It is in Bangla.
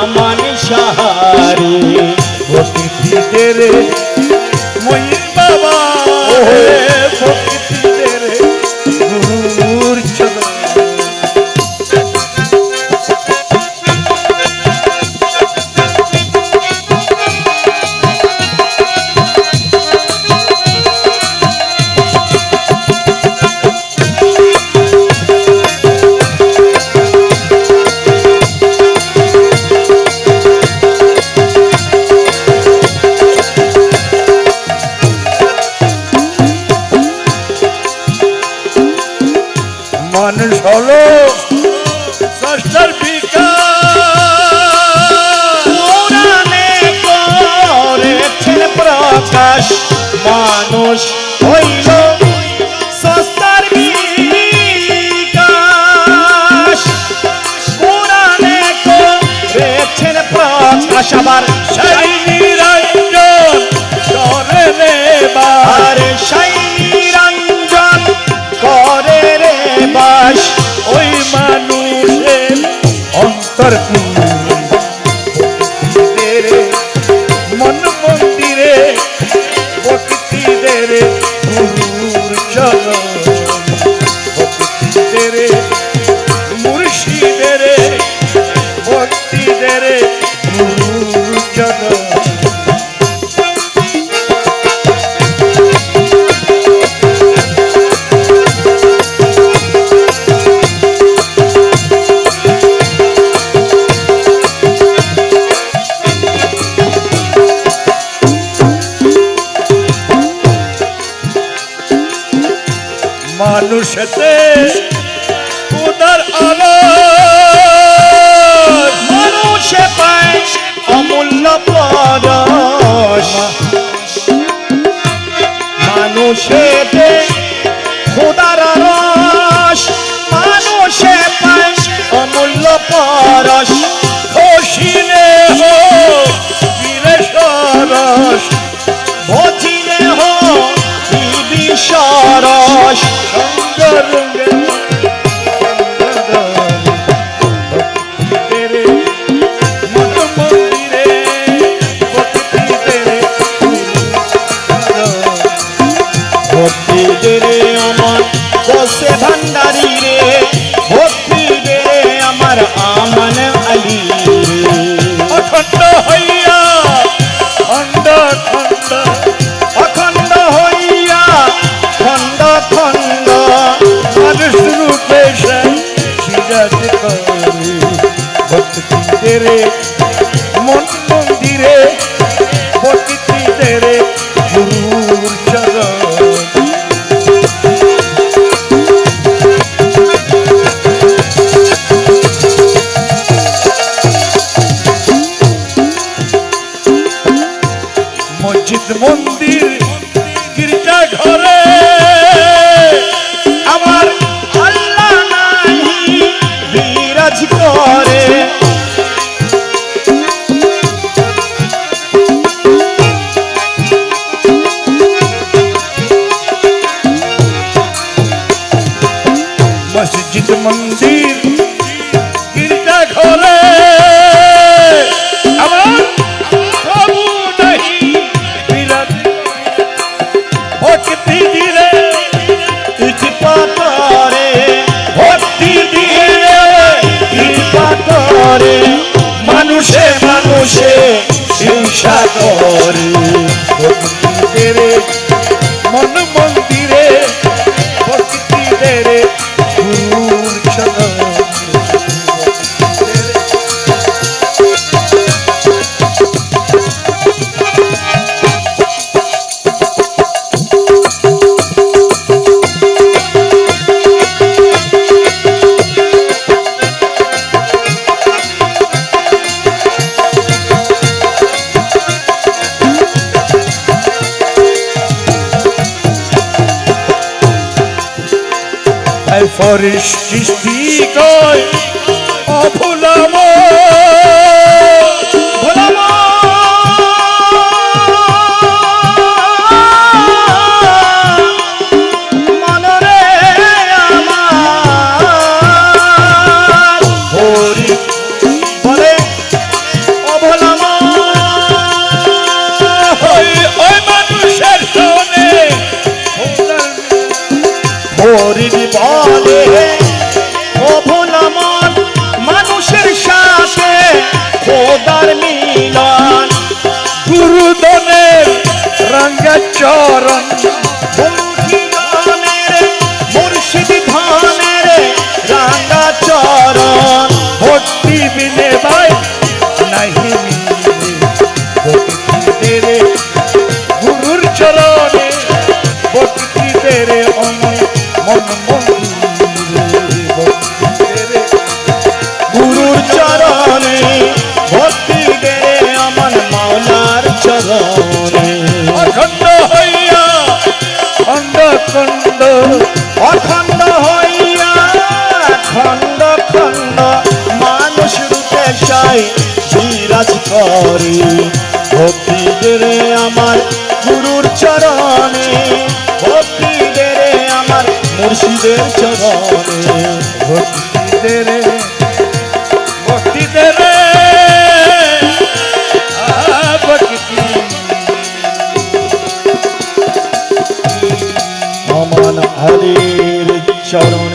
আমার সাহারে। ও পৃথিবীতে রে মই বাবা মানুষ হইল সস্তার বিকাশ। কোরআনে আশাবার মানুষেতে উদার আলো। মানুষে পায় অমূল্য পরশ। মানুষের মসজিদ মন্দির। ঘরের সৃষ্টি কয় অফুলাময় করি। ভক্তি দেরে আমার গুরুর চরণে ভক্তি দেরে আমার মুর্শিদের চরণে। ভক্তি। দেরে আমার চরণ